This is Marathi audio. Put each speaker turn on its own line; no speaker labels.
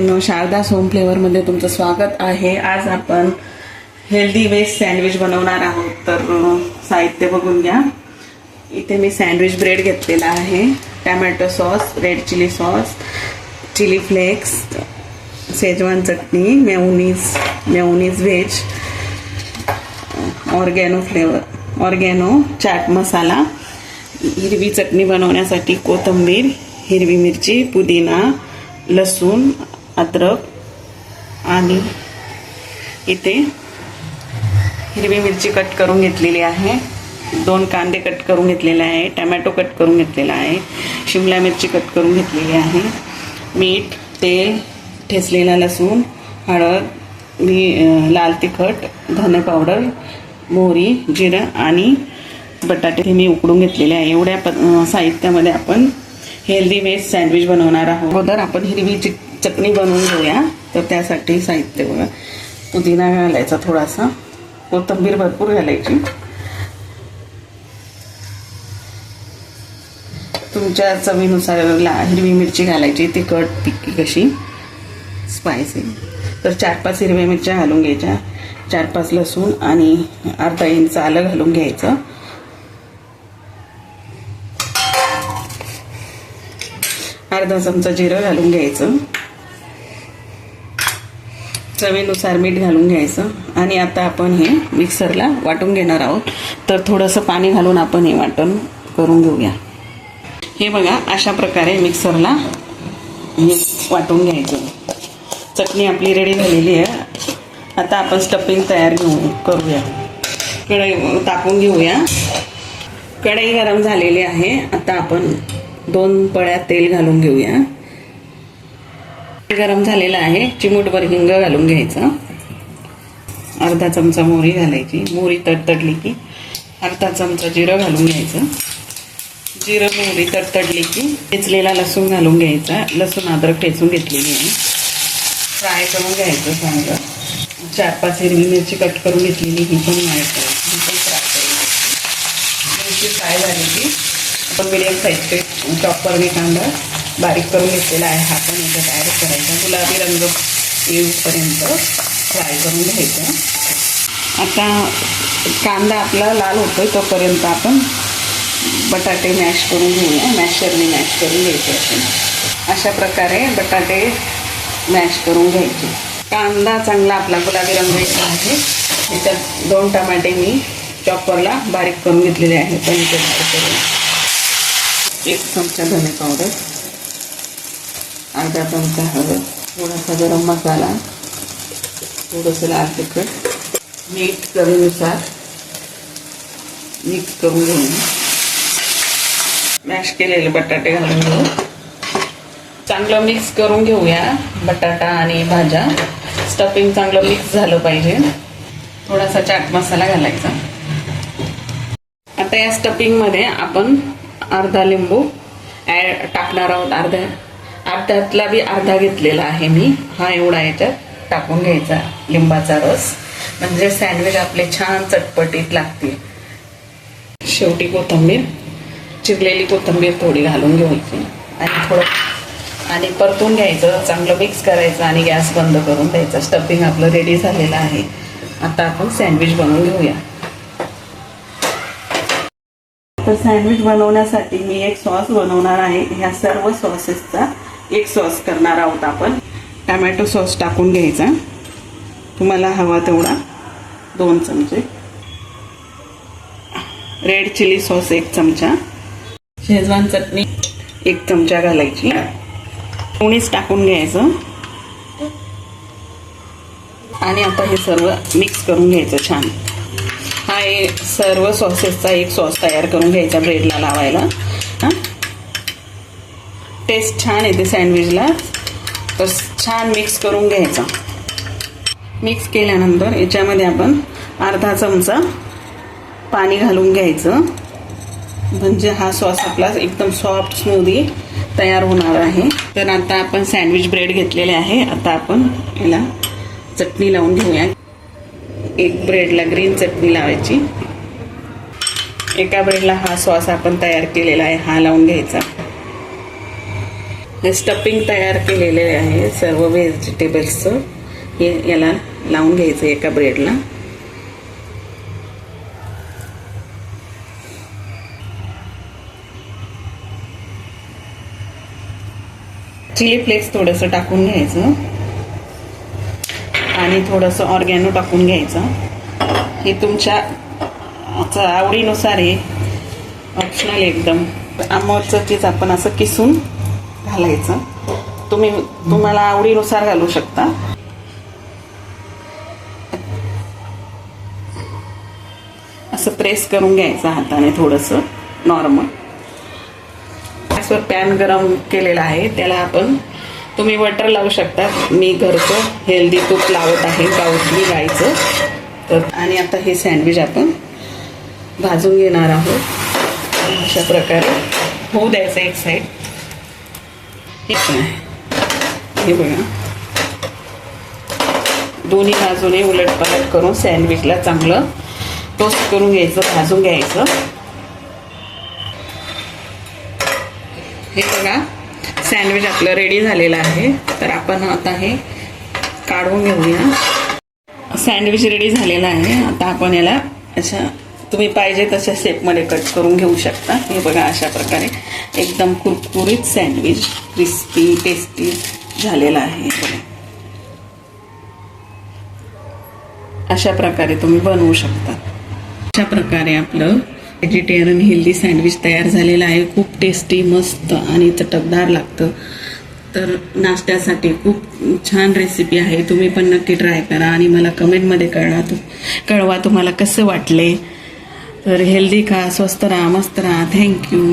नो शारदा सोम फ्लेवरमध्ये तुमचं स्वागत आहे. आज आपण हेल्दी वेज सँडविच बनवणार आहोत. तर साहित्य बघून घ्या. इथे मी सँडविच ब्रेड घेतलेला आहे. Tomato sauce red chilli sauce chilli flakes Schezwan चटणी mayonnaise mayonnaise veg oregano flavour oregano chaat masala हिरवी चटणी बनवण्यासाठी कोथिंबीर हिरवी मिरची पुदिना लसूण अद्रक आणि इथे हिरवी मिरची कट करून घेतलेली आहे. दोन कांदे कट करून घेतलेले आहे. टमॅटो कट करून घेतलेला आहे. शिमला मिरची कट करून घेतलेली आहे. मीठ तेल ठेचलेला लसूण हळद मी लाल तिखट धने पावडर मोहरी जिरं आणि बटाटे हे मी उकडून घेतलेले आहे. एवढ्या प साहित्यामध्ये आपण हेल्दी वेज सँडविच बनवणार आहोत. अगोदर आपण हिरवी चिक चटणी बनवून घेऊया. तर त्यासाठी साहित्य बघा. पुदिना घालायचा थोडासा. कोथिंबीर भरपूर घालायची. तुमच्या चवीनुसार ला हिरवी मिरची घालायची. तिखट पिक्की कशी? स्पायसी तर चार पाच हिरव्या मिरच्या घालून घ्यायच्या. चार पाच लसूण आणि अर्धा इंच आलं घालून घ्यायचं. अर्धा चमचा जिरं घालून घ्यायचं. चवीनुसार मीठ घालून घ्यायचं आणि आता आपण हे मिक्सरला वाटून घेणार आहोत. तर थोडंसं पाणी घालून आपण हे वाटण करून घेऊया. हे बघा अशा प्रकारे मिक्सरला हे वाटून घ्यायचं. चटणी आपली रेडी झालेली आहे. आता आपण स्टफिंग तयार घेऊ करूया. कढई तापून घेऊया. कढई गरम झालेली आहे. आता आपण दोन पळ्या तेल घालून घेऊया. गरम झालेलं आहे. चिमूटभर हिंग घालून घ्यायचं. अर्धा चमचा मोहरी घालायची. मोहरी तडतडली की अर्धा चमचा जिरं घालून घ्यायचं. जिरं मोहरी तडतडली की ठेचलेला लसूण घालून घ्यायचा. लसूण अद्रक ठेचून घेतलेली आहे. फ्राय करून घ्यायचं चांगलं. चार पाच हिरवी मिरची कट करून घेतलेली ही पण करायची ही पण फ्राय करून घ्यायची. मिरची फ्राय झाली की आपण मिडियम साईजचे चॉपरने कांदा बारीक करून घेतलेला आहे. हा पण याच्यात ॲड करायचा. गुलाबी रंग येऊपर्यंत फ्राय करून घ्यायचं. आता कांदा आपला लाल होतो आहे तोपर्यंत आपण बटाटे मॅश करून घेऊया. मॅशरने मॅश करून घ्यायचे आपण. अशा प्रकारे बटाटे मॅश करून घ्यायचे. कांदा चांगला आपला गुलाबी रंग आहे. त्याच्यात दोन टमाटे मी चॉपरला बारीक करून घेतलेले आहे पण ते बारीक करून एक चमचा धने पावडर अर्धा चमचा हळद थोडासा गरम मसाला थोडंसं लाल तिखट मीठ चवीनुसार मिक्स करून घेऊन मॅश केलेले बटाटे घालून घेऊ. चांगलं मिक्स करून घेऊया बटाटा आणि भाज्या. स्टफिंग चांगलं मिक्स झालं पाहिजे. थोडासा चाट मसाला घालायचा. आता या स्टफिंगमध्ये आपण अर्धा लिंबू ॲड टाकणार आहोत अर्ध्या त्यातला बी अर्धा घेतलेला आहे मी. हा एवढा याच्यात टाकून घ्यायचा लिंबाचा रस. म्हणजे सँडविच आपले छान चटपटीत लागतील. शेवटी कोथिंबीर चिरलेली कोथिंबीर थोडी घालून घ्यायची. आणि थोडं आणि परतून घ्यायचं चांगलं मिक्स करायचं आणि गॅस बंद करून द्यायचा. स्टफिंग आपलं रेडी झालेलं आहे. आता आपण सँडविच बनवून घेऊया. तर सँडविच बनवण्यासाठी मी एक सॉस बनवणार आहे. ह्या सर्व सॉसेसचा एक सॉस करणार आहोत आपण. टमॅटो सॉस टाकून घ्यायचा. तुम्हाला हवा तेवढा दोन चमचे. रेड चिली सॉस एक चमचा. शेजवान चटणी एक चमचा घालायची. कोणीच टाकून घ्यायचं. आणि आता हे सर्व मिक्स करून घ्यायचं छान. हा सर्व सॉसेसचा एक सॉस तयार करून घ्यायचा ब्रेडला लावायला. हां? टेस्ट छान येते सँडविचला तर छान मिक्स करून घ्यायचा. मिक्स केल्यानंतर याच्यामध्ये आपण अर्धा चमचा पाणी घालून घ्यायचं. म्हणजे हा सॉस आपला एकदम सॉफ्ट स्मूदी तयार होणार आहे. तर आता आपण सँडविच ब्रेड घेतलेले आहे. आता आपण याला चटणी लावून घेऊया. एक ब्रेडला ग्रीन चटणी लावायची. एका ब्रेडला हा सॉस आपण तयार केलेला आहे. हा लावून घ्यायचा. हे स्टफिंग तयार केलेले आहे सर्व व्हेजिटेबल्सचं हे याला लावून घ्यायचं एका ब्रेडला चिली फ्लेक्स थोडंसं टाकून घ्यायचं. आणि थोडंसं ऑर्गॅनो टाकून घ्यायचं. हे तुमच्या आवडीनुसार आहे. ऑप्शनल एकदम. आंबटचं चीज आपण असं किसून घालायचं. तुम्ही तुम्हाला आवडीनुसार घालू शकता. असं प्रेस करून घ्यायचं हाताने थोडंसं नॉर्मल गॅसवर पॅन गरम केलेला आहे त्याला आपण तुम्ही बटर लावू शकता. मी घरचं हेल्दी तूप लावत आहे गावठी गायचं तर आणि आता हे सँडविच आपण भाजून घेणार आहोत. अशा प्रकारे. होऊ द्यायचं एक साईड हे पण आहे हे बघा. दोन्ही बाजूने उलटपलट करून सँडविचला चांगलं टोस्ट करून घ्यायचं भाजून घ्यायचं. हे बघा सँडविच आपलं रेडी झालेलं आहे. तर आपण आता हे काढून घेऊया. सँडविच रेडी झालेलं आहे. आता आपण याला अशा तुम्ही पाहिजे तशा शेपमध्ये कट करून घेऊ शकता. हे बघा अशा प्रकारे एकदम कुरकुरीत सँडविच क्रिस्पी टेस्टी झालेला आहे अशा प्रकारे तुम्ही बनवू शकता. अशा प्रकारे आपलं व्हेजिटेरियन हेल्दी सँडविच तयार झालेलं आहे. खूप टेस्टी मस्त आणि चटकदार लागतं. तर नाश्त्यासाठी खूप छान रेसिपी आहे. तुम्ही पण नक्की ट्राय करा आणि मला कमेंटमध्ये कळवा तू कळवा तुम्हाला कसं वाटले. तर हेल्दी खा स्वस्त राहा मस्त राहा. थँक्यू